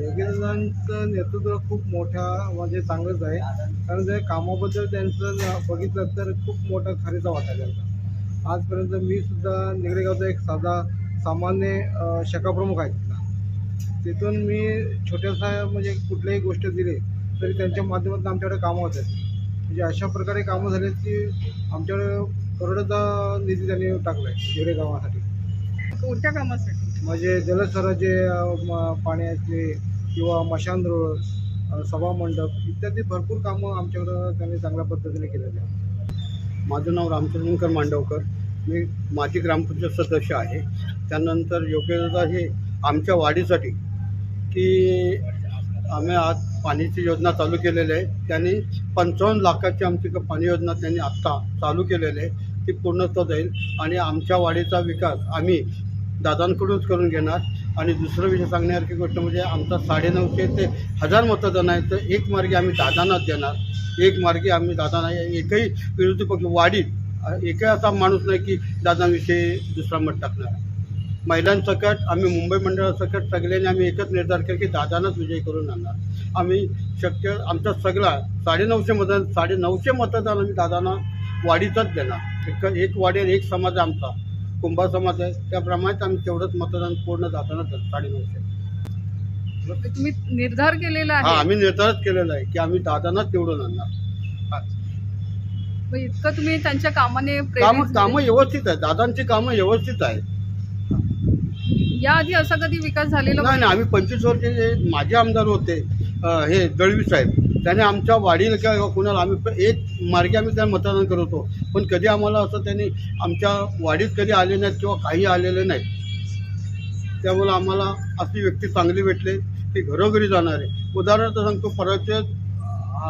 योगेंद्रांचं नेतृत्व खूप मोठ्या म्हणजे चांगलंच आहे. कारण ते कामाबद्दल त्यांचं बघितलं तर खूप मोठा खारीचा वाटा त्यांचा. आजपर्यंत मी सुद्धा निगडेगावचा एक साधा सामान्य शकाप्रमुख शाखाप्रमुख आहे तिथला. तिथून मी छोट्यासा म्हणजे कुठल्याही गोष्ट दिली तरी त्यांच्या माध्यमातून आमच्याकडे कामं होत आहेत. म्हणजे अशा प्रकारे कामं झाली की आमच्याकडे करोडचा निधी त्यांनी टाकला आहे निगडे गावासाठी कोणत्या कामासाठी? म्हणजे जलस्वराज्य म- पाण्याचे किंवा मशान रोड सभामंडप इत्यादी भरपूर कामं आमच्याकडं त्यांनी चांगल्या पद्धतीने केलेली आहेत. माझं नाव रामचंद्रकर मांडवकर. मी माजी ग्रामपंचायत सदस्य आहे. त्यानंतर योग्यता हे आमच्या वाढीसाठी की आम्ही आज पाण्याची योजना चालू केलेली आहे. त्यांनी पंचावन्न लाखाची आमची पाणी योजना त्यांनी आत्ता चालू केलेली आहे. ती पूर्णत्व जाईल आणि आमच्या वाडीचा विकास आम्ही दादांकडूनच करून घेणार. आणि दुसरं विषय सांगण्यासारखी गोष्ट म्हणजे आमचा साडेनऊशे ते हजार मतदान आहे. तर एक मार्गी आम्ही दादांनाच देणार. एक मार्गी आम्ही दादांना एकही विरोधी पक्ष वाढीत एकही असा माणूस नाही की दादांविषयी दुसरा मत टाकणार. महिलांसकट आम्ही मुंबई मंडळासकट सगळ्यांनी आम्ही एकच निर्धार केला की दादांनाच विजय करून आणणार. आम्ही शक्य आमचा सगळा साडेनऊशे मतदान साडेनऊशे मतदान आम्ही दादांना वाढीचाच देणार. एक एक वाढी एक समाज आमचा. कुंभा समाज आहे. त्याप्रमाणेच आम्ही तेवढंच मतदान पूर्ण देणार साडेनऊशे तुम्ही निर्धार केलेला हा आहे? आम्ही निर्धारच केलेला आहे की आम्ही दादांनाच तेवढं आणणार. इतकं तुम्ही त्यांच्या कामाने कामं कामं व्यवस्थित आहे दादांची कामं व्यवस्थित आहेत. याआधी असा कधी विकास झालेला नाही नाही आम्ही पंचवीस वर्षे माझे आमदार होते. हे दळवी साहेब त्याने आमच्या वाडीला किंवा कुणाला आम्ही एक मार्गे आम्ही त्यांना मतदान करत होतो. पण कधी आम्हाला असं त्यांनी आमच्या वाडीत कधी आले नाहीत किंवा काही आलेले नाही त्यामुळं आम्हाला अशी व्यक्ती चांगली भेटली की घरोघरी जाणार. आहे उदाहरणार्थ सांगतो परवाच्या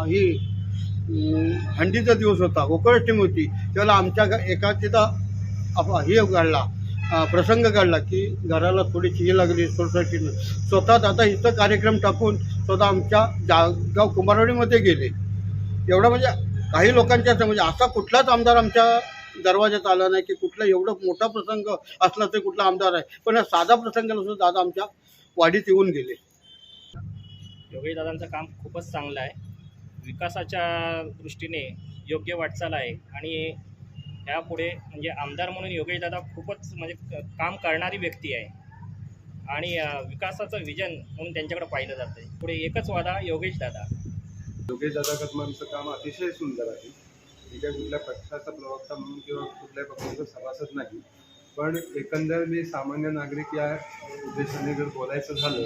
ही हंडीचा दिवस होता गोकळाष्टमी होती. त्याला आमच्या एका तिथं आप- हे काढला प्रसंग काढला की घराला थोडी हे लागली सोसायटीनं. स्वतःच आता इथं कार्यक्रम टाकून स्वतः आमच्या जागाव कुंभारवाडीमध्ये गेले. एवढं म्हणजे काही लोकांच्या म्हणजे असा कुठलाच आमदार आमच्या दरवाज्यात आला नाही की कुठला एवढं मोठा प्रसंग असला तर कुठला आमदार आहे. पण हा साधा प्रसंगाला सुद्धा दादा आमच्या वाढीत येऊन गेले. योगी दादांचं काम खूपच चांगलं आहे. विकासाच्या दृष्टीने योग्य वाटचाल आहे आणि ह्यापुढे म्हणजे आमदार म्हणून योगेश दादा खूपच म्हणजे काम करणारी व्यक्ती आहे. आणि विकासाचं विजन म्हणून त्यांच्याकडे पाहिलं जातं पुढे एकच वादा योगेश दादा योगेश कदमांचं काम अतिशय सुंदर आहे. मी काही कुठल्या पक्षाचा प्रवक्ता म्हणून किंवा कुठल्याही पक्षाचा सभासद नाही. पण एकंदर मी सामान्य नागरिक या उद्देशाने जर बोलायचं झालं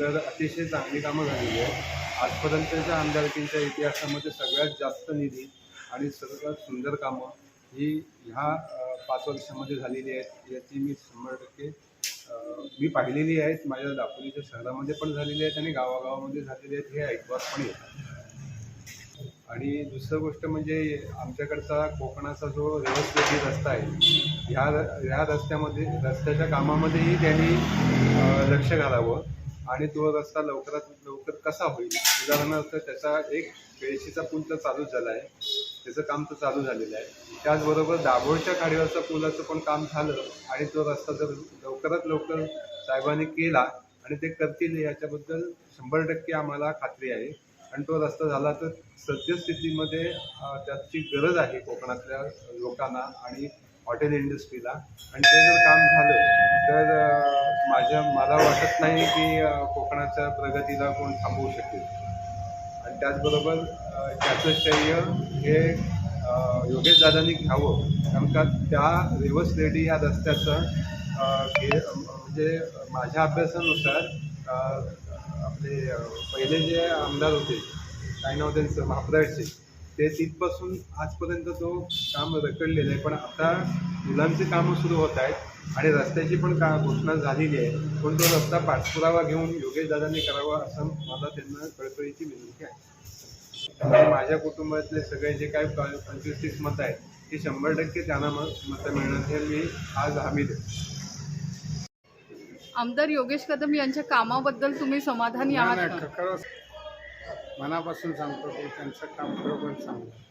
तर अतिशय चांगली कामं झालेली आहेत. आजपर्यंतच्या आमदारकींच्या इतिहासामध्ये सगळ्यात जास्त निधी आणि सर्वात सुंदर कामं ही ह्या पाच वर्षामध्ये झालेली आहेत याची मी शंभर टक्के मी पाहिलेली आहेत माझ्या दापोलीच्या शहरामध्ये पण झालेली आहेत आणि गावागावामध्ये झालेली आहेत हे ऐकवात पण येतात आणि दुसरं गोष्ट म्हणजे आमच्याकडचा कोकणाचा जो व्यवस्थित रस्ता आहे ह्या ह्या रस्त्यामध्ये रस्त्याच्या कामामध्येही त्यांनी लक्ष घालावं आणि तो रस्ता लवकरात लवकर कसा होईल? उदाहरणार्थ त्याचा एक बेळशीचा पूल तर चालूच झाला आहे त्याचं काम तर चालू झालेलं आहे. त्याचबरोबर दाभोळच्या काडीवरचा पुलाचं पण काम झालं आणि तो रस्ता जर लवकरात लवकर साहेबांनी केला आणि ते करतील याच्याबद्दल शंभर टक्के आम्हाला खात्री आहे. आणि तो रस्ता झाला तर सद्यस्थितीमध्ये त्याची गरज आहे कोकणातल्या लोकांना आणि हॉटेल इंडस्ट्रीला. आणि ते जर काम झालं तर माझ्या मला वाटत नाही की कोकणाच्या प्रगतीला कोण थांबवू शकेल. आणि त्याचबरोबर त्याचं श्रेय हे योगेश दादांनी घ्यावं. कारण का त्या रिव्हर्स रेडी या रस्त्याचं म्हणजे माझ्या अभ्यासानुसार आपले पहिले जे आमदार होते काय नाव त्यांचं महापराडचे ते तिथपासून आजपर्यंत तो काम रखडलेलं आहे. पण आता मुलांची कामं सुरू होत आहेत आणि रस्त्याची पण का घोषणा झालेली आहे. पण तो रस्ता पाठपुरावा घेऊन योगेश दादांनी करावा असं मला त्यांना कळकळीची विनंती आहे. माझ्या कुटुंबातले सगळे जे काय प- पंचवीस तीस मतं आहेत ती शंभर टक्के त्यांना मत मतं मिळणार हे मी आज हमी देतो. आमदार योगेश कदम यांच्या कामाबद्दल तुम्ही समाधानी आहात का? खरंच मनापासून सांगतो की त्यांचं काम खरोखर चांगलं आहे.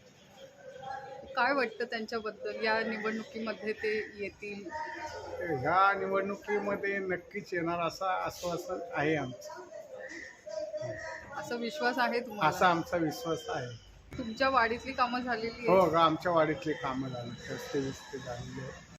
काय वाटतं त्यांच्याबद्दल? या निवडणुकीमध्ये ते येतील? ह्या निवडणुकीमध्ये नक्कीच येणार असा आश्वासन आहे आमचं. असा विश्वास आहे असा तुम्हाला आमचा विश्वास आहे. तुमच्या वाडीतली कामं झालेली हो आहेत आमच्या वाडीतली कामं झाली रस्ते बिस्ते झालेले.